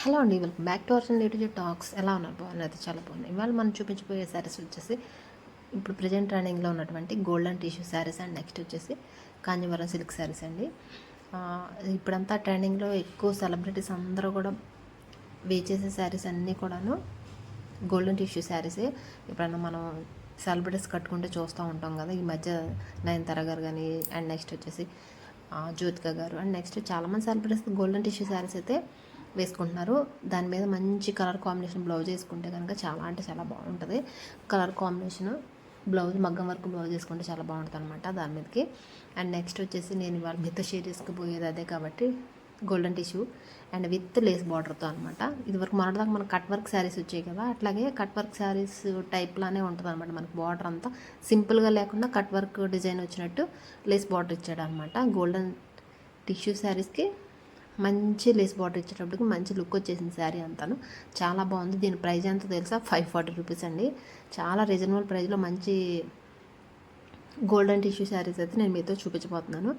Hello అండి welcome back to our YouTube talks. ఎలా ఉన్నారు? బాగున్నది చాలా బాగున్నాయి. ఇవాళ మనం చూపించబోయే శారీస్ వచ్చేసి ఇప్పుడు ప్రజెంట్ రన్నింగ్లో ఉన్నటువంటి golden tissue sarees and next వచ్చేసి కాంజీవరం సిల్క్ శారీస్ అండి. ఇప్పుడంతా ట్రెండింగ్లో ఎక్కువ సెలబ్రిటీస్ అందరూ కూడా వే చేసే శారీస్ అన్నీ కూడాను గోల్డెన్ టిష్యూ శారీసే. ఎప్పుడన్నా మనం సెలబ్రిటీస్ కట్టుకుంటే చూస్తూ ఉంటాం కదా ఈ మధ్య నయనతార గారు కానీ అండ్ నెక్స్ట్ వచ్చేసి జ్యోతిక గారు అండ్ నెక్స్ట్ చాలామంది సెలబ్రిటీస్ గోల్డెన్ టిష్యూ శారీస్ అయితే వేసుకుంటున్నారు. దాని మీద మంచి కలర్ కాంబినేషన్ బ్లౌజ్ వేసుకుంటే కనుక చాలా అంటే చాలా బాగుంటుంది. కలర్ కాంబినేషన్ బ్లౌజ్ మగ్గం వర్క్ బ్లౌజ్ వేసుకుంటే చాలా బాగుంటుంది అనమాట దాని మీదకి. అండ్ నెక్స్ట్ వచ్చేసి నేను ఇవాళ మీతో షేర్ చేసుకుపోయేది అదే కాబట్టి golden tissue and with lace బార్డర్తో అనమాట ఇదివరకు మొన్నటిదాకా మనకు కట్ వర్క్ శారీస్ వచ్చాయి కదా అట్లాగే కట్ వర్క్ శారీస్ టైప్లానే ఉంటుంది అనమాట మనకు బార్డర్ అంతా. సింపుల్గా లేకుండా కట్ వర్క్ డిజైన్ వచ్చినట్టు లేస్ బార్డర్ ఇచ్చాడు అనమాట గోల్డెన్ టిష్యూ శారీస్కి. మంచి లేస్ బార్డర్ ఇచ్చేటప్పటికి మంచి లుక్ వచ్చేసింది శారీ అంతాను. చాలా బాగుంది. దీని ప్రైస్ ఎంత తెలుసా? ఫైవ్ ఫార్టీ రూపీస్ అండి. చాలా రీజనబుల్ ప్రైస్లో మంచి గోల్డెన్ టిష్యూ శారీస్ అయితే నేను మీతో చూపించబోతున్నాను.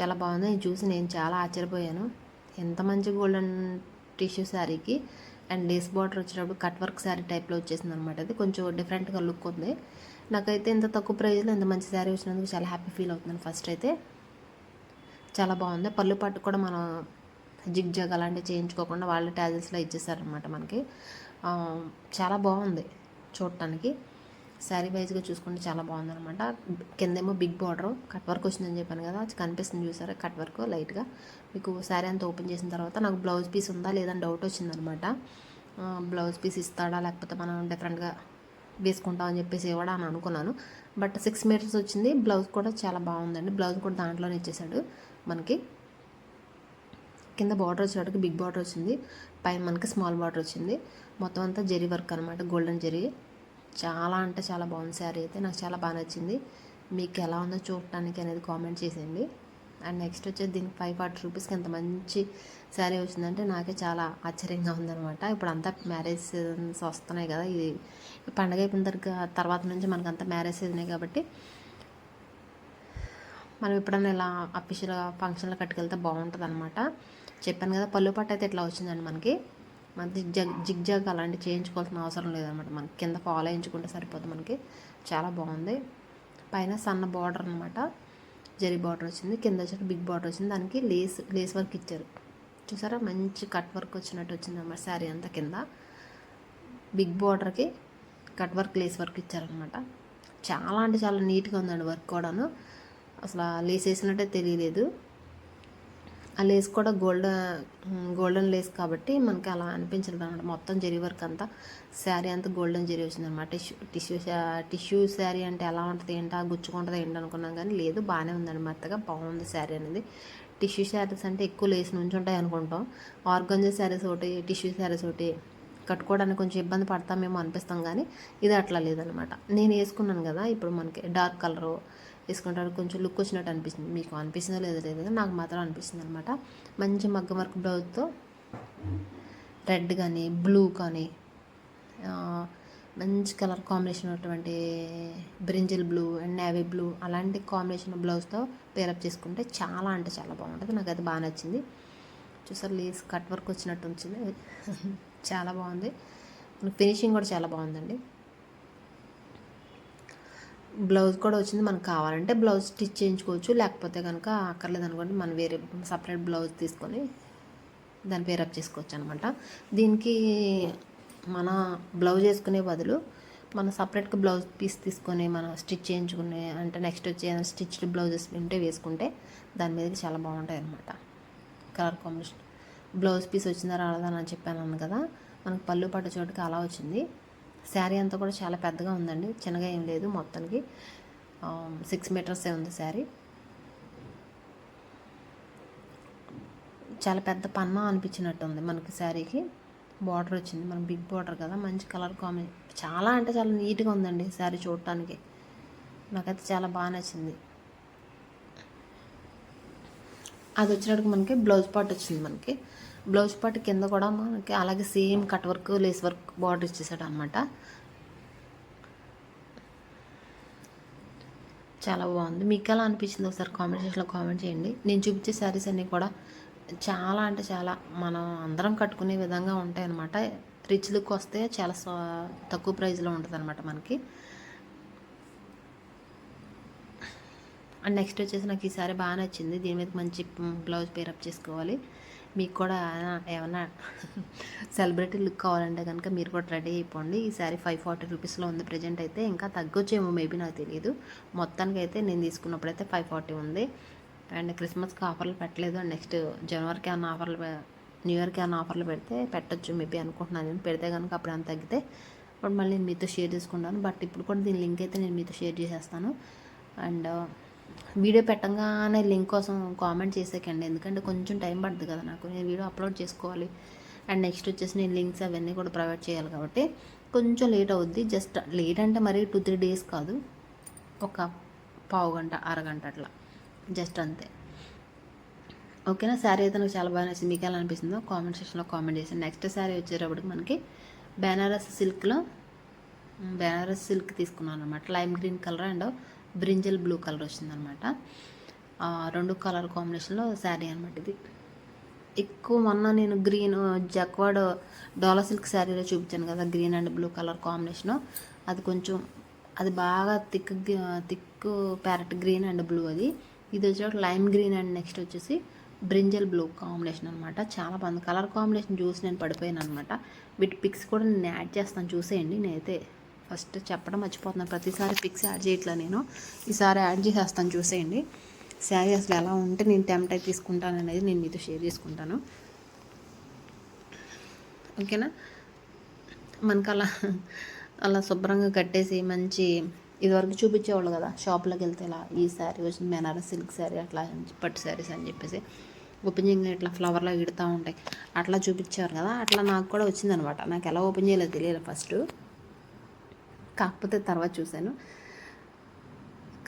చాలా బాగుంది. నేను చూసి నేను చాలా ఆశ్చర్యపోయాను. ఎంత మంచి గోల్డెన్ టిష్యూ శారీకి అండ్ లేస్ బార్డర్ వచ్చేటప్పుడు కట్ వర్క్ శారీ టైప్లో వచ్చేసింది అనమాట అది కొంచెం డిఫరెంట్గా లుక్ ఉంది. నాకైతే ఇంత తక్కువ ప్రైస్లో ఇంత మంచి శారీ వచ్చినందుకు చాలా హ్యాపీ ఫీల్ అవుతున్నాను ఫస్ట్ అయితే. చాలా బాగుంది. పళ్ళు పట్టు కూడా మనం జిగ్ జగ్ అలాంటివి చేయించుకోకుండా వాళ్ళ ట్యాజెస్లో ఇచ్చేసారనమాట మనకి. చాలా బాగుంది చూడటానికి. శారీ వైజ్గా చూసుకుంటే చాలా బాగుందన్నమాట. కిందేమో బిగ్ బార్డర్ కట్ వర్క్ వచ్చిందని చెప్పాను కదా అది కనిపిస్తుంది చూసారా కట్ వర్క్ లైట్గా. మీకు శారీ అంతా ఓపెన్ చేసిన తర్వాత నాకు బ్లౌజ్ పీస్ ఉందా లేదని డౌట్ వచ్చిందనమాట బ్లౌజ్ పీస్ ఇస్తాడా లేకపోతే మనం డిఫరెంట్గా వేసుకుంటాం అని చెప్పేసి ఇవ్వడా అని అనుకున్నాను. బట్ సిక్స్ మీటర్స్ వచ్చింది బ్లౌజ్ కూడా చాలా బాగుందండి. బ్లౌజ్ కూడా దాంట్లోనే ఇచ్చేసాడు మనకి. కింద బార్డర్ వచ్చేటప్పటికి బిగ్ బార్డర్ వచ్చింది. పైన మనకి స్మాల్ బార్డర్ వచ్చింది. మొత్తం అంతా జరీ వర్క్ అనమాట గోల్డెన్ జరీ. చాలా అంటే చాలా బాగుంది శారీ అయితే నాకు చాలా బాగా నచ్చింది. మీకు ఎలా ఉందో చూడటానికి అనేది కామెంట్ చేసేయండి. అండ్ నెక్స్ట్ వచ్చేసి దీనికి ఫైవ్ ఫార్టీ రూపీస్కి ఎంత మంచి శారీ వచ్చిందంటే నాకే చాలా ఆశ్చర్యంగా ఉందనమాట ఇప్పుడు అంతా మ్యారేజ్ సీజన్స్ వస్తున్నాయి కదా ఇది పండగ అయిపోయిన తర్వాత తర్వాత నుంచి మనకంతా మ్యారేజ్ సీజనే కాబట్టి మనం ఎప్పుడైనా ఇలా అఫీషియల్గా ఫంక్షన్లో కట్టుకెళ్తే బాగుంటుంది అనమాట చెప్పాను కదా పళ్ళు పట్టు అయితే ఇట్లా వచ్చిందండి మనకి? మనకి జగ్ జిగ్ జగ్ అలాంటివి చేయించుకోవాల్సిన అవసరం లేదనమాట మనకి. కింద ఫాలో వేయించుకుంటే సరిపోతుంది మనకి. చాలా బాగుంది. పైన సన్న బార్డర్ అనమాట జరీ బార్డర్ వచ్చింది. కింద వచ్చి బిగ్ బార్డర్ వచ్చింది. దానికి లేస్ లేస్ వర్క్ ఇచ్చారు. చూసారా? మంచి కట్ వర్క్ వచ్చినట్టు వచ్చింది అన్నమాట శారీ అంతా కింద. బిగ్ బార్డర్కి కట్ వర్క్ లేస్ వర్క్ ఇచ్చారనమాట చాలా అంటే చాలా నీట్గా ఉందండి వర్క్ కూడాను. అసలు లేస్ వేసినట్టే తెలియలేదు. ఆ లేస్ కూడా గోల్డెన్ గోల్డెన్ లేస్ కాబట్టి మనకి అలా అనిపించలేదు అనమాట. మొత్తం జరీ వర్క్ అంతా శారీ అంతా గోల్డెన్ జరీ వచ్చింది అనమాట. టిష్యూ టిష్యూ టిష్యూ శారీ అంటే ఎలా ఉంటుంది ఏంటా గుచ్చుకుంటుంది ఏంటి అనుకున్నాం కానీ లేదు బాగానే ఉందండి మెత్తగా బాగుంది శారీ అనేది. టిష్యూ శారీస్ అంటే ఎక్కువ లేస్ నుంచి ఉంటాయి అనుకుంటాం. ఆర్గంజా శారీస్ ఒకటి టిష్యూ శారీస్ ఒకటి కట్టుకోవడానికి కొంచెం ఇబ్బంది పడతామేమో అనిపిస్తాం కానీ ఇది అట్లా లేదనమాట నేను వేసుకున్నాను కదా ఇప్పుడు మనకి డార్క్ కలరు వేసుకుంటాడు కొంచెం లుక్ వచ్చినట్టు అనిపిస్తుంది. మీకు అనిపిస్తుందో లేదో లేదు నాకు మాత్రం అనిపిస్తుంది అనమాట మంచి మగ్గ వర్క్ బ్లౌజ్తో రెడ్ కానీ బ్లూ కానీ మంచి కలర్ కాంబినేషన్ ఉన్నటువంటి brinjal blue and navy blue అలాంటి కాంబినేషన్ బ్లౌజ్తో పేరప్ చేసుకుంటే చాలా అంటే చాలా బాగుంటుంది. నాకు అది బాగా నచ్చింది. చూసారు లేస్ కట్ వర్క్ వచ్చినట్టు వచ్చింది చాలా బాగుంది. ఫినిషింగ్ కూడా చాలా బాగుందండి. బ్లౌజ్ కూడా వచ్చింది. మనకు కావాలంటే బ్లౌజ్ స్టిచ్ చేయించుకోవచ్చు. లేకపోతే కనుక అక్కర్లేదు అనుకోండి మనం వేరే సపరేట్ బ్లౌజ్ తీసుకొని దాన్ని పేరప్ చేసుకోవచ్చు అనమాట దీనికి మన బ్లౌజ్ వేసుకునే బదులు మన సపరేట్గా బ్లౌజ్ పీస్ తీసుకొని మనం స్టిచ్ చేయించుకునే అంటే నెక్స్ట్ వచ్చే స్టిచ్డ్ బ్లౌజెస్ ఉంటే వేసుకుంటే దాని మీదకి చాలా బాగుంటాయి అనమాట కలర్ కాంబినేషన్. బ్లౌజ్ పీస్ వచ్చిందా రాలేదా అని చెప్పాను కదా. మనకు పళ్ళు పట్టు చోటుకి అలా వచ్చింది. శారీ అంతా కూడా చాలా పెద్దగా ఉందండి. చిన్నగా ఏం లేదు మొత్తానికి. సిక్స్ మీటర్సే ఉంది శారీ. చాలా పెద్ద పన్నా అనిపించినట్టు ఉంది మనకి శారీకి. బార్డర్ వచ్చింది. మనం బిగ్ బార్డర్ కదా మంచి కలర్ కాంబినేషన్ చాలా అంటే చాలా నీట్గా ఉందండి శారీ చూడటానికి. నాకైతే చాలా బాగా నచ్చింది. అది వచ్చినట్టుగా మనకి బ్లౌజ్ పార్ట్ వచ్చింది మనకి. బ్లౌజ్ పార్ట్ కింద కూడా మనకి అలాగే same cut work lace work border ఇచ్చేసాడు అనమాట చాలా బాగుంది. మీకు ఎలా అనిపించింది ఒకసారి కామెంట్ సెక్షన్లో కామెంట్ చేయండి. నేను చూపించే శారీస్ అన్నీ కూడా చాలా అంటే చాలా మనం అందరం కట్టుకునే విధంగా ఉంటాయి అనమాట రిచ్ లుక్ వస్తే చాలా తక్కువ ప్రైస్లో ఉంటుంది అనమాట మనకి. అండ్ నెక్స్ట్ వచ్చేసి నాకు ఈ సారీ బాగా నచ్చింది. దీని మీద మంచి బ్లౌజ్ పేరప్ చేసుకోవాలి. మీకు కూడా ఏమైనా సెలబ్రిటీ లుక్ కావాలంటే కనుక మీరు కూడా రెడీ అయిపోండి. ఈ సారీ ఫైవ్ ఫార్టీ రూపీస్లో ఉంది ప్రజెంట్ అయితే. ఇంకా తగ్గొచ్చేమో మేబీ నాకు తెలియదు మొత్తానికి అయితే నేను తీసుకున్నప్పుడు అయితే ఫైవ్ ఫార్టీ ఉంది. అండ్ క్రిస్మస్కి ఆఫర్లు పెట్టలేదు. అండ్ నెక్స్ట్ జనవరికి ఏమైనా ఆఫర్లు న్యూ ఇయర్కి ఏమైనా ఆఫర్లు పెడితే పెట్టొచ్చు మేబీ అనుకుంటున్నాను. నేను పెడితే కనుక అప్పుడు అంత తగ్గితే అప్పుడు మళ్ళీ నేను మీతో షేర్ చేసుకుంటాను. బట్ ఇప్పుడు కూడా దీని లింక్ అయితే నేను మీతో షేర్ చేసేస్తాను. అండ్ వీడియో పెట్టంగానే లింక్ కోసం కామెంట్ చేసేకండి. ఎందుకంటే కొంచెం టైం పడుతుంది కదా నాకు. నేను వీడియో అప్లోడ్ చేసుకోవాలి. అండ్ నెక్స్ట్ వచ్చేసి నేను లింక్స్ అవన్నీ కూడా ప్రొవైడ్ చేయాలి కాబట్టి కొంచెం లేట్ అవుద్ది. జస్ట్ లేట్ అంటే మరీ టూ త్రీ డేస్ కాదు. ఒక పావు గంట అరగంట అట్లా. జస్ట్ అంతే. ఓకేనా? శారీ అయితే నాకు చాలా బాగా నచ్చింది. మీకు ఎలా అనిపిస్తుందో కామెంట్ సెక్షన్లో కామెంట్ చేసి నెక్స్ట్ శారీ వచ్చేటప్పటికి మనకి బెనారస్ సిల్క్లో బెనారస్ సిల్క్ తీసుకున్నాను అనమాట lime green colour and brinjal blue colour వచ్చిందనమాట. రెండు కలర్ కాంబినేషన్లో శారీ అనమాట ఇది. ఎక్కువ మొన్న నేను గ్రీన్ జక్వాడ్ డోలా సిల్క్ శారీలో చూపించాను కదా green and blue colour combination. అది కొంచెం అది బాగా thick thick parrot green and blue అది. ఇది వచ్చేటప్పుడు లైమ్ గ్రీన్ అండ్ నెక్స్ట్ వచ్చేసి బ్రింజల్ బ్లూ కాంబినేషన్ అనమాట చాలా బాగుంది. కలర్ కాంబినేషన్ చూసి నేను పడిపోయాను అనమాట వీటి పిక్స్ కూడా నేను యాడ్ చేస్తాను చూసేయండి నేనైతే. ఫస్ట్ చెప్పడం మర్చిపోతున్నాను ప్రతిసారి పిక్స్ యాడ్ చేయట్లా నేను. ఈసారి యాడ్ చేసేస్తాను చూసేయండి. శారీ అసలు ఎలా ఉంటే నేను టెంప్ట్ అయి తీసుకుంటాను అనేది నేను మీతో షేర్ చేసుకుంటాను. ఓకేనా? మనకు అలా అలా శుభ్రంగా కట్టేసి మంచి ఇదివరకు చూపించేవాళ్ళు కదా షాప్లోకి వెళ్తే ఇలా ఈ శారీ వచ్చింది బెనారస్ సిల్క్ శారీ అట్లా పట్టు శారీస్ అని చెప్పేసి. ఓపెన్ చేయగా ఇట్లా ఫ్లవర్లో ఇడుతూ ఉంటాయి. అట్లా చూపించారు కదా అట్లా నాకు కూడా వచ్చిందనమాట. నాకు ఎలా ఓపెన్ చేయాలో తెలియదు ఫస్ట్. కాకపోతే తర్వాత చూశాను.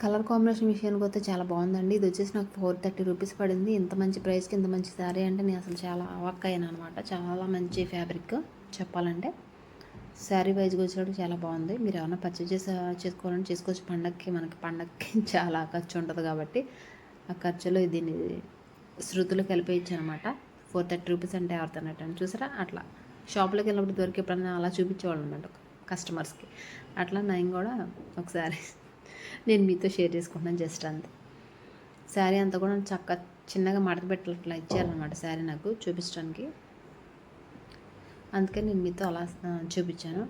కలర్ కాంబినేషన్ విషయానికి వస్తే చాలా బాగుందండి. ఇది వచ్చేసి నాకు ఫోర్ థర్టీ రూపీస్ పడింది. ఇంత మంచి ప్రైస్కి ఇంత మంచి శారీ అంటే నేను అసలు చాలా అవాక్ అయ్యాను అనమాట చాలా మంచి ఫ్యాబ్రిక్ చెప్పాలంటే. శారీ వైజ్గా వచ్చేటప్పుడు చాలా బాగుంది. మీరు ఏమైనా పర్చేజ్ చేసి చేసుకోవాలని చేసుకోవచ్చు. పండగకి మనకి పండగకి చాలా ఖర్చు ఉంటుంది కాబట్టి ఆ ఖర్చులో దీన్ని శృతులు కలిపేయచ్చు అనమాట ఫోర్ థర్టీ రూపీస్ అంటే ఎవరితోనట్టు అని చూసారా? అట్లా. షాప్లోకి వెళ్ళినప్పుడు దొరికి ఎప్పుడన్నా అలా చూపించేవాళ్ళు అనమాట కస్టమర్స్కి. అట్లా నేను కూడా ఒకసారి. నేను మీతో షేర్ చేసుకుంటున్నాను జస్ట్ అంతే. శారీ అంతా కూడా చక్క చిన్నగా మడత పెట్టట్లా ఇచ్చారనమాట శారీ నాకు చూపించడానికి. అందుకే నేను మీతో అలా చూపించాను.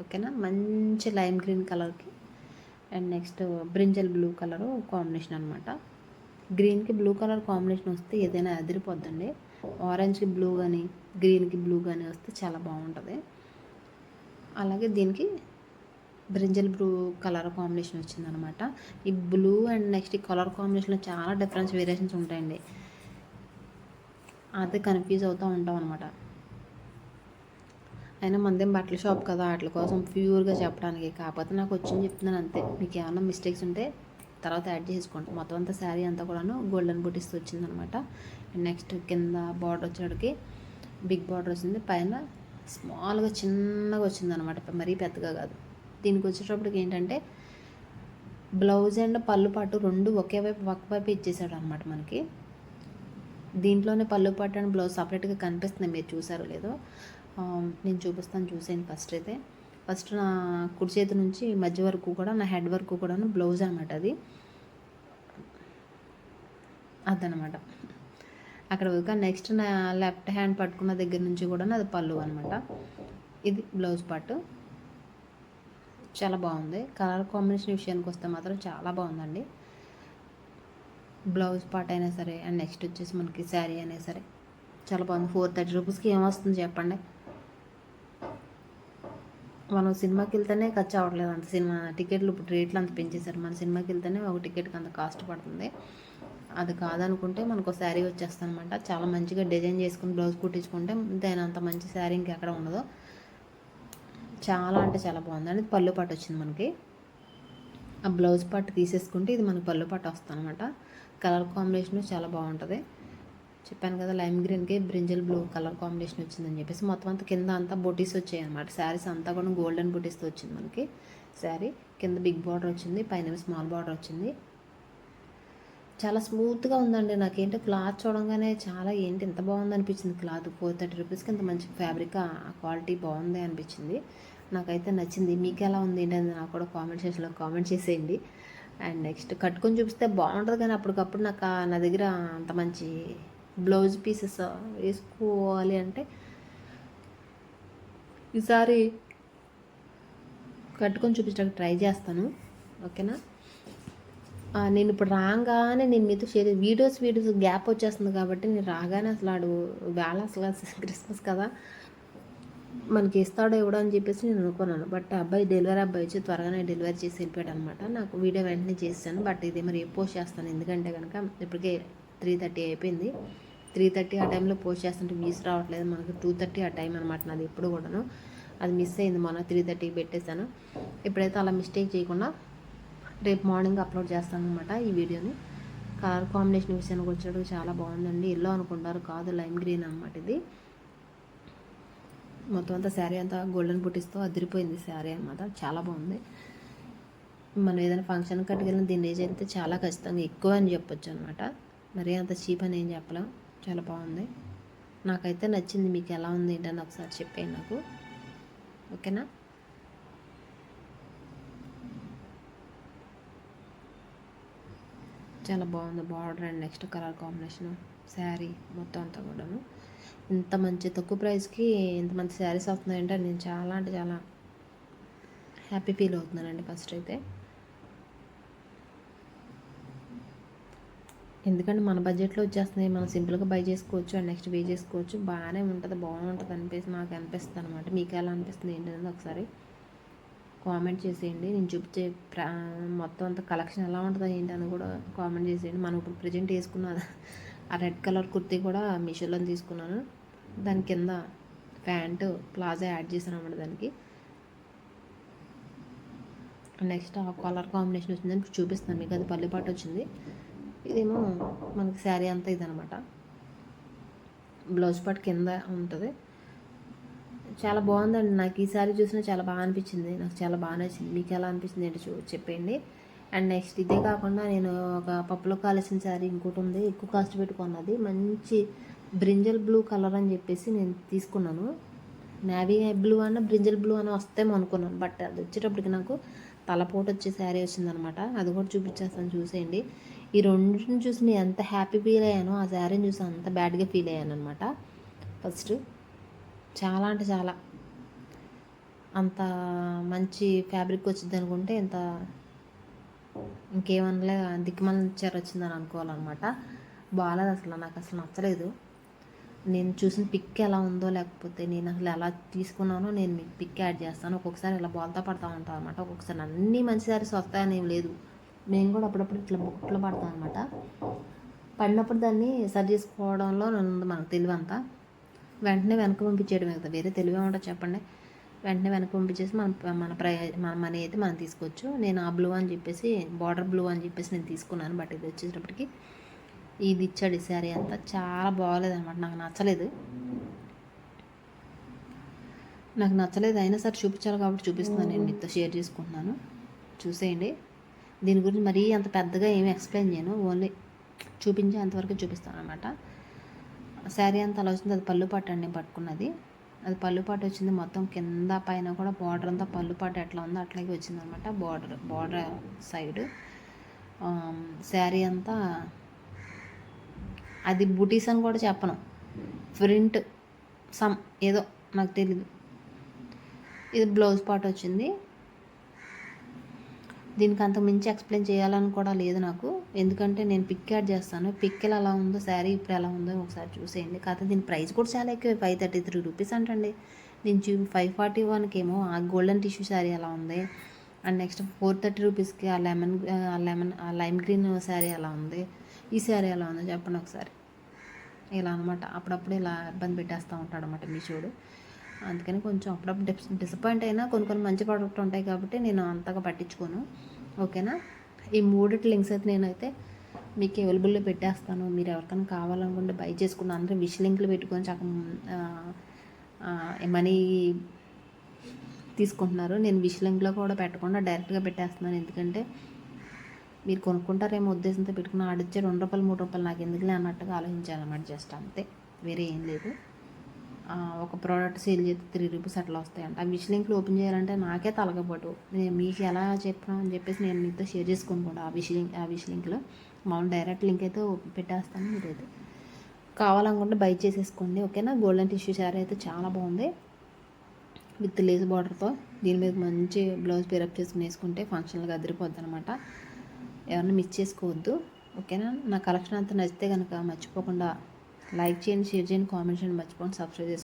ఓకేనా? మంచి లైమ్ గ్రీన్ కలర్కి. And next brinjal blue colour combination అనమాట గ్రీన్కి బ్లూ కలర్ కాంబినేషన్ వస్తే ఏదైనా అదిరిపోద్దండి. ఆరెంజ్కి బ్లూ కానీ గ్రీన్కి బ్లూ కానీ వస్తే చాలా బాగుంటుంది. అలాగే దీనికి బ్రింజల్ బ్లూ కలర్ కాంబినేషన్ వచ్చిందనమాట ఈ బ్లూ అండ్ నెక్స్ట్ ఈ కలర్ కాంబినేషన్లో చాలా డిఫరెన్స్ వేరియేషన్స్ ఉంటాయండి. అదే కన్ఫ్యూజ్ అవుతూ ఉంటాం అనమాట అయినా మందేం బట్టల షాప్ కదా వాటి కోసం ప్యూర్గా చెప్పడానికి. కాకపోతే నాకు వచ్చింది చెప్తున్నాను అంతే. మీకు ఏమైనా మిస్టేక్స్ ఉంటే తర్వాత యాడ్ చేసుకోండి. మొత్తం అంతా శారీ అంతా కూడాను గోల్డెన్ బూటీస్ వచ్చిందనమాట నెక్స్ట్ కింద బార్డర్ వచ్చేటికి బిగ్ బార్డర్ వచ్చింది. పైన స్మాల్గా చిన్నగా వచ్చిందనమాట మరీ పెద్దగా కాదు. దీనికి వచ్చేటప్పటికి ఏంటంటే బ్లౌజ్ అండ్ పళ్ళు పాటు రెండు ఒకే వైపు ఒక వైపు ఇచ్చేసాడు అనమాట మనకి. దీంట్లోనే పళ్ళు పాటు అండ్ బ్లౌజ్ సపరేట్గా కనిపిస్తుంది. మీరు చూసారో లేదో. నేను చూపిస్తాను చూసేయండి ఫస్ట్ అయితే. ఫస్ట్ నా కుడి చేతి నుంచి మధ్య వరకు కూడా నా హెడ్ వరకు కూడా బ్లౌజ్ అనమాట అది. అదనమాట అక్కడ వరకు నెక్స్ట్ నా లెఫ్ట్ హ్యాండ్ పట్టుకున్న దగ్గర నుంచి కూడా అది పళ్ళు అనమాట ఇది బ్లౌజ్ పార్ట్ చాలా బాగుంది. కలర్ కాంబినేషన్ విషయానికి వస్తే మాత్రం చాలా బాగుందండి. బ్లౌజ్ పార్ట్ అయినా సరే అండ్ నెక్స్ట్ వచ్చేసి మనకి శారీ అయినా సరే చాలా బాగుంది. ఫోర్ థర్టీ రూపీస్కి ఏమొస్తుంది చెప్పండి? మనం సినిమాకి వెళ్తేనే ఖర్చు అవ్వట్లేదు అంత సినిమా. టికెట్లు ఇప్పుడు రేట్లు అంత పెంచేశారు. మన సినిమాకి వెళ్తేనే ఒక టికెట్కి అంత కాస్ట్ పడుతుంది. అది కాదనుకుంటే మనకు శారీ వచ్చేస్తుంది అనమాట చాలా మంచిగా డిజైన్ చేసుకుని బ్లౌజ్ కుట్టించుకుంటే దాని అంత మంచి శారీ ఇంకెక్కడ ఉండదు. చాలా అంటే చాలా బాగుంది. అండి పళ్ళు పట్టు వచ్చింది మనకి. ఆ బ్లౌజ్ పట్టు తీసేసుకుంటే ఇది మనకి పళ్ళు పట్టు వస్తుంది అనమాట కలర్ కాంబినేషన్ చాలా బాగుంటుంది. చెప్పాను కదా లైమ్ గ్రీన్కి బ్రింజల్ బ్లూ కలర్ కాంబినేషన్ వచ్చిందని చెప్పేసి మొత్తం అంతా కింద అంతా బొటీస్ వచ్చాయి అనమాట శారీస్ అంతా కూడా గోల్డెన్ బొటీస్తో వచ్చింది మనకి శారీ. కింద బిగ్ బార్డర్ వచ్చింది పైన స్మాల్ బార్డర్ వచ్చింది. చాలా స్మూత్గా ఉందండి. నాకేంటో క్లాత్ చూడంగానే చాలా ఏంటి ఎంత బాగుంది అనిపించింది క్లాత్ ఫోర్ థర్టీ రూపీస్కి ఇంత మంచి ఫ్యాబ్రిక్ క్వాలిటీ బాగుంది అనిపించింది. నాకైతే నచ్చింది. మీకు ఎలా ఉంది ఏంటంటే నాకు కూడా కామెంట్ సెక్షన్లో కామెంట్ చేసేయండి. అండ్ నెక్స్ట్ కట్టుకొని చూపిస్తే బాగుంటుంది కానీ అప్పటికప్పుడు నాకు నా దగ్గర అంత మంచి బ్లౌజ్ పీసెస్ వేసుకోవాలి అంటే ఈసారి కట్టుకొని చూపించడానికి ట్రై చేస్తాను. ఓకేనా? నేను ఇప్పుడు రాగానే నేను మీతో షేర్ వీడియోస్ వీడియోస్ గ్యాప్ వచ్చేస్తుంది కాబట్టి నేను రాగానే అసలు ఆడు వేళ అసలు క్రిస్మస్ కదా మనకి ఇస్తాడో ఇవ్వడో అని చెప్పేసి నేను అనుకున్నాను. బట్ అబ్బాయి డెలివరీ అబ్బాయి వచ్చి త్వరగానే డెలివరీ చేసి వెళ్ళిపోయాడు అనమాట నాకు వీడియో వెంటనే చేశాను బట్ ఇది మరి పోస్ట్ చేస్తాను? ఎందుకంటే కనుక ఇప్పటికే త్రీ థర్టీ అయిపోయింది. త్రీ థర్టీ ఆ టైంలో పోస్ట్ చేస్తుంటే వ్యూస్ రావట్లేదు. మనకు టూ థర్టీ ఆ టైం అనమాట నాది ఎప్పుడు కూడాను. అది మిస్ అయింది మొన్న త్రీ థర్టీకి పెట్టేశాను. ఎప్పుడైతే అలా మిస్టేక్ చేయకుండా రేపు మార్నింగ్ అప్లోడ్ చేస్తాను అనమాట ఈ వీడియోని. కలర్ కాంబినేషన్ విషయానికి వచ్చేటప్పుడు చాలా బాగుందండి. ఎల్లో అనుకుంటారు కాదు లైమ్ గ్రీన్ అనమాట ఇది. మొత్తం అంతా శారీ అంతా గోల్డెన్ బుటీస్తో అదిరిపోయింది శారీ అనమాట చాలా బాగుంది. మనం ఏదైనా ఫంక్షన్ కట్టుకెళ్ళిన దీని రేజ్ అయితే చాలా ఖచ్చితంగా ఎక్కువ అని చెప్పొచ్చు అనమాట మరీ అంత చీప్ అని ఏం చెప్పలేం. చాలా బాగుంది. నాకైతే నచ్చింది. మీకు ఎలా ఉంది ఏంటని ఒకసారి చెప్పేయండి నాకు. ఓకేనా? చాలా బాగుంది. Border and next colour combination. Sari మొత్తం అంతా కూడాను. ఇంత మంచి తక్కువ ప్రైస్కి ఇంత మంచి శారీస్ వస్తున్నాయంటే నేను చాలా అంటే చాలా హ్యాపీ ఫీల్ అవుతున్నానండి ఫస్ట్ అయితే. ఎందుకంటే మన బడ్జెట్లో వచ్చేస్తున్నాయి. మనం సింపుల్గా బై చేసుకోవచ్చు అండ్ నెక్స్ట్ వే చేసుకోవచ్చు. బాగానే ఉంటుంది బాగుంటుంది అనిపిస్తుంది నాకు అనిపిస్తుంది అనమాట మీకు ఎలా అనిపిస్తుంది ఏంటనేది ఒకసారి కామెంట్ చేసేయండి. నేను చూపించే ప్రా మొత్తం అంత కలెక్షన్ ఎలా ఉంటుందో ఏంటని కూడా కామెంట్ చేసేయండి. మనం ఇప్పుడు ప్రజెంట్ వేసుకున్న ఆ రెడ్ కలర్ కుర్తీ కూడా మీషోలో తీసుకున్నాను. దాని కింద ప్యాంటు ప్లాజా యాడ్ చేశాను అన్నమాట దానికి. నెక్స్ట్ ఆ కలర్ కాంబినేషన్ వచ్చిందని చూపిస్తాను మీకు. అది పల్లెపాటు వచ్చింది. ఇదేమో మనకి శారీ అంతా ఇదనమాట బ్లౌజ్ పార్ట్ కింద ఉంటుంది. చాలా బాగుందండి. నాకు ఈ సారీ చూసినా చాలా బాగా అనిపించింది. నాకు చాలా బాగా నచ్చింది. మీకు ఎలా అనిపించింది ఏంటో చూ చెప్పండి అండ్ నెక్స్ట్ ఇదే కాకుండా నేను ఒక పప్పులో కాలేసిన శారీ ఇంకోటి ఉంది. ఎక్కువ కాస్ట్ పెట్టుకున్నది మంచి బ్రింజల్ బ్లూ కలర్ అని చెప్పేసి నేను తీసుకున్నాను. నావీ బ్లూ అన్న బ్రింజల్ బ్లూ అని వస్తేమో అనుకున్నాను. బట్ అది వచ్చేటప్పటికి నాకు తలపోటు వచ్చే శారీ వచ్చిందనమాట. అది కూడా చూపించేస్తాను. చూసేయండి. ఈ రెండింటిని చూసి నేను ఎంత హ్యాపీ ఫీల్ అయ్యానో ఆ శారీని చూసి అంత బ్యాడ్గా ఫీల్ అయ్యాను అనమాట ఫస్ట్ చాలా అంటే చాలా. అంత మంచి ఫ్యాబ్రిక్ వచ్చింది అనుకుంటే ఇంత ఇంకేమనలే దిక్కుమల వచ్చిందని అనుకోవాలన్నమాట. బాగాలేదు అసలు నాకు అసలు నచ్చలేదు. నేను చూసిన పిక్ ఎలా ఉందో లేకపోతే నేను అసలు ఎలా తీసుకున్నానో నేను మీకు పిక్ యాడ్ చేస్తాను. ఒక్కొక్కసారి ఇలా బోల్తా పడతా ఉంటాను అనమాట ఒక్కొక్కసారి అన్ని మంచి సారీస్ వస్తాయని ఏం లేదు. మేము కూడా అప్పుడప్పుడు ఇట్లా బుక్లో పడతాం అనమాట పడినప్పుడు దాన్ని సరి చేసుకోవడంలో నన్ను మనకు తెలివంతా. అంతా వెంటనే వెనక పంపించేయడమే కదా. వేరే తెలివే ఉంటుంది చెప్పండి. వెంటనే వెనక పంపించేసి మన మన ప్రై మన మనీ అయితే మనం తీసుకోవచ్చు. నేను ఆ బ్లూ అని చెప్పేసి బార్డర్ బ్లూ అని చెప్పేసి నేను తీసుకున్నాను. బట్ ఇది వచ్చేటప్పటికి ఇది ఇచ్చాడు ఈ శారీ అంతా. చాలా బాగోలేదు అనమాట నాకు నచ్చలేదు. నాకు నచ్చలేదు. అయినా సరే చూపించాలి కాబట్టి చూపిస్తున్నాను. నేను మీతో షేర్ చేసుకుంటున్నాను. చూసేయండి. దీని గురించి మరీ అంత పెద్దగా ఏమి ఎక్స్ప్లెయిన్ చేయను. ఓన్లీ చూపించే అంతవరకు చూపిస్తాను అనమాట శారీ అంతా అలా వచ్చింది. అది పళ్ళు పాట అండి పట్టుకున్నది. అది పళ్ళు వచ్చింది. మొత్తం కింద పైన కూడా బార్డర్ అంతా పళ్ళు పాట ఎట్లా ఉందో అట్లాగే వచ్చింది అనమాట బార్డర్ బార్డర్ సైడ్. శారీ అంతా అది బుటీస్ అని కూడా చెప్పను. ప్రింట్ సమ్ ఏదో నాకు తెలీదు. ఇది బ్లౌజ్ పార్ట్ వచ్చింది. దీనికి అంత మించి ఎక్స్ప్లెయిన్ చేయాలని కూడా లేదు నాకు. ఎందుకంటే నేను పిక్ యాడ్ చేస్తాను. పిక్ ఎలా ఉందో శారీ ఇప్పుడు ఎలా ఉందో ఒకసారి చూసేయండి. కాకపోతే దీని ప్రైస్ కూడా చాలా ఎక్కువ. ఫైవ్ థర్టీ త్రీ రూపీస్ అంటండి. నేను చూ ఫైవ్ ఫార్టీ వన్కి ఏమో ఆ గోల్డెన్ టిష్యూ శారీ ఎలా ఉంది. అండ్ నెక్స్ట్ ఫోర్ థర్టీ రూపీస్కి ఆ లెమన్ ఆ లెమన్ ఆ లైమ్ గ్రీన్ శారీ ఎలా ఉంది. ఈ శారీ ఎలా ఉందో చెప్పండి ఒకసారి. ఇలా అనమాట అప్పుడప్పుడు ఇలా ఇబ్బంది పెట్టేస్తూ ఉంటాడు అనమాట మీ చూడు అందుకని కొంచెం అప్పుడప్పుడు డిస్ డిసప్పాయింట్ అయినా కొన్ని కొన్ని మంచి ప్రోడక్ట్ ఉంటాయి కాబట్టి నేను అంతగా పట్టించుకోను. ఓకేనా? ఈ మూడిటి లింక్స్ అయితే నేనైతే మీకు అవైలబుల్లో పెట్టేస్తాను. మీరు ఎవరికైనా కావాలనుకుంటే బై చేసుకున్న అందరూ విష్ లింక్లు పెట్టుకొని చక్క మనీ తీసుకుంటున్నారు. నేను విష్ లింక్లో కూడా పెట్టకుండా డైరెక్ట్గా పెట్టేస్తున్నాను. ఎందుకంటే మీరు కొనుక్కుంటారేమో ఉద్దేశంతో పెట్టుకున్న ఆడిచ్చే రెండు రూపాయలు మూడు రూపాయలు నాకు ఎందుకులే అన్నట్టుగా ఆలోచించాను అన్నమాట జస్ట్ అంతే. వేరే ఏం లేదు. ఒక ప్రోడక్ట్ సేల్ చేస్తే త్రీ రూపీస్ అట్లా వస్తాయంట. ఆ విష్ లింక్లు ఓపెన్ చేయాలంటే నాకే తలగబోటు. నేను మీకు ఎలా చెప్పాను అని చెప్పేసి నేను మీతో షేర్ చేసుకుని కూడా ఆ విష్ లింక్ ఆ విష్ లింక్లో మామూలు డైరెక్ట్ లింక్ అయితే పెట్టేస్తాను మీరు అయితే కావాలనుకుంటే బై చేసేసుకోండి ఓకేనా గోల్డెన్ టిష్యూ శారీ అయితే చాలా బాగుంది. విత్ లేస్ బార్డర్తో దీని మీద మంచి బ్లౌజ్ పేరప్ చేసుకుని వేసుకుంటే ఫంక్షన్లుగా అదిరిపోద్ది అనమాట ఎవరిని మిస్ చేసుకోవద్దు ఓకేనా నా? కలెక్షన్ అంతా నచ్చితే కనుక మర్చిపోకుండా లైక్ చేయండి షేర్ చేయండి కామెంట్ చేయండి మర్చిపోండి సబ్స్క్రైబ్ చేసుకోండి.